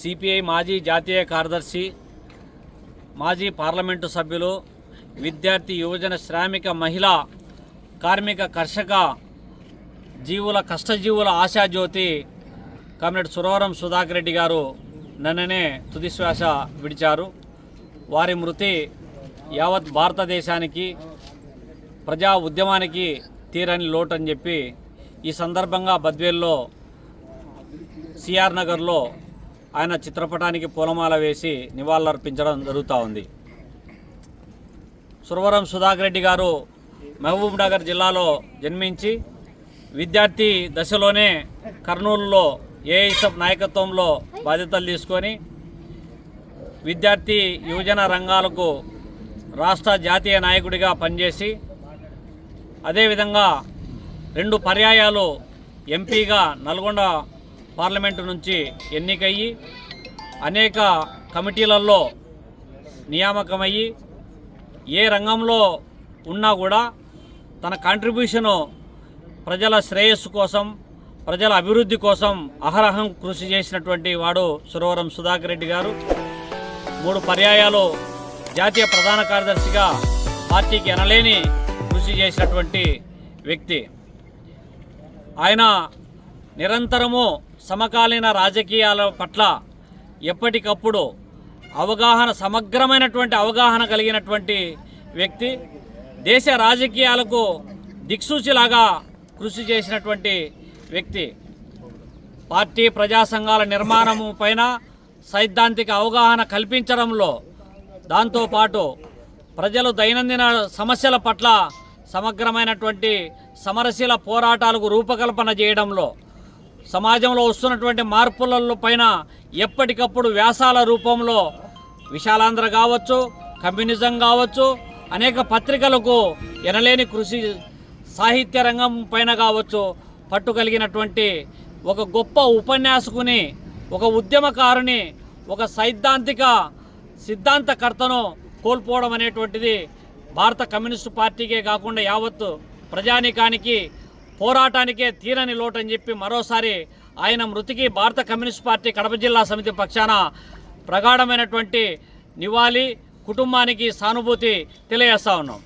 CPI మాజీ జాతీయ కార్యదర్శి మాజీ పార్లమెంటు సభ్యులు విద్యార్థి యువజన శ్రామిక మహిళా కార్మిక కర్షక జీవుల కష్టజీవుల ఆశాజ్యోతి కమ్రేడ్ సురవరం సుధాకర్ రెడ్డి గారు నిన్ననే తుదిశ్వాస విడిచారు. వారి మృతి యావత్ భారతదేశానికి ప్రజా ఉద్యమానికి తీరని లోటు అని చెప్పి ఈ సందర్భంగా బద్వేల్లో సిఆర్ నగర్లో ఆయన చిత్రపటానికి పూలమాల వేసి నివాళులర్పించడం జరుగుతూ ఉంది. సురవరం సుధాకర్ రెడ్డి గారు మహబూబ్ నగర్ జిల్లాలో జన్మించి విద్యార్థి దశలోనే కర్నూలులో ఏఐసఫ్ నాయకత్వంలో బాధ్యతలు తీసుకొని విద్యార్థి యువజన రంగాలకు రాష్ట్ర జాతీయ నాయకుడిగా పనిచేసి అదేవిధంగా రెండు పర్యాయాలు ఎంపీగా నల్గొండ పార్లమెంటు నుంచి ఎన్నికయ్యి అనేక కమిటీలలో నియామకమయ్యి ఏ రంగంలో ఉన్నా కూడా తన కాంట్రిబ్యూషను ప్రజల శ్రేయస్సు కోసం ప్రజల అభివృద్ధి కోసం అహరహం కృషి చేసినటువంటి వాడు సురవరం సుధాకర్ రెడ్డి గారు. మూడు పర్యాయాలు జాతీయ ప్రధాన కార్యదర్శిగా పార్టీకి ఎనలేని కృషి చేసినటువంటి వ్యక్తి. ఆయన నిరంతరము సమకాలీన రాజకీయాల పట్ల ఎప్పటికప్పుడు అవగాహన సమగ్రమైనటువంటి అవగాహన కలిగినటువంటి వ్యక్తి దేశ రాజకీయాలకు దిక్సూచిలాగా కృషి చేసినటువంటి వ్యక్తి. పార్టీ ప్రజా సంఘాల నిర్మాణము పైన సైద్ధాంతిక అవగాహన కల్పించడంలో దాంతోపాటు ప్రజలు దైనందిన సమస్యల పట్ల సమగ్రమైనటువంటి సమరశీల పోరాటాలకు రూపకల్పన చేయడంలో సమాజంలో వస్తున్నటువంటి మార్పుల పైన ఎప్పటికప్పుడు వ్యాసాల రూపంలో విశాలాంధ్ర కావచ్చు కమ్యూనిజం కావచ్చు అనేక పత్రికలకు ఎనలేని కృషి సాహిత్య రంగం పైన కావచ్చు పట్టు కలిగినటువంటి ఒక గొప్ప ఉపన్యాసకుని ఒక ఉద్యమకారుని ఒక సైద్ధాంతిక సిద్ధాంతకర్తను కోల్పోవడం అనేటువంటిది భారత కమ్యూనిస్టు పార్టీకే కాకుండా యావత్తు ప్రజానీకానికి పోరాటానికే తీరని లోటు అని చెప్పి మరోసారి ఆయన మృతికి భారత కమ్యూనిస్ట్ పార్టీ కడప జిల్లా సమితి పక్షాన ప్రగాఢమైనటువంటి నివాళి కుటుంబానికి సానుభూతి తెలియజేస్తా ఉన్నాం.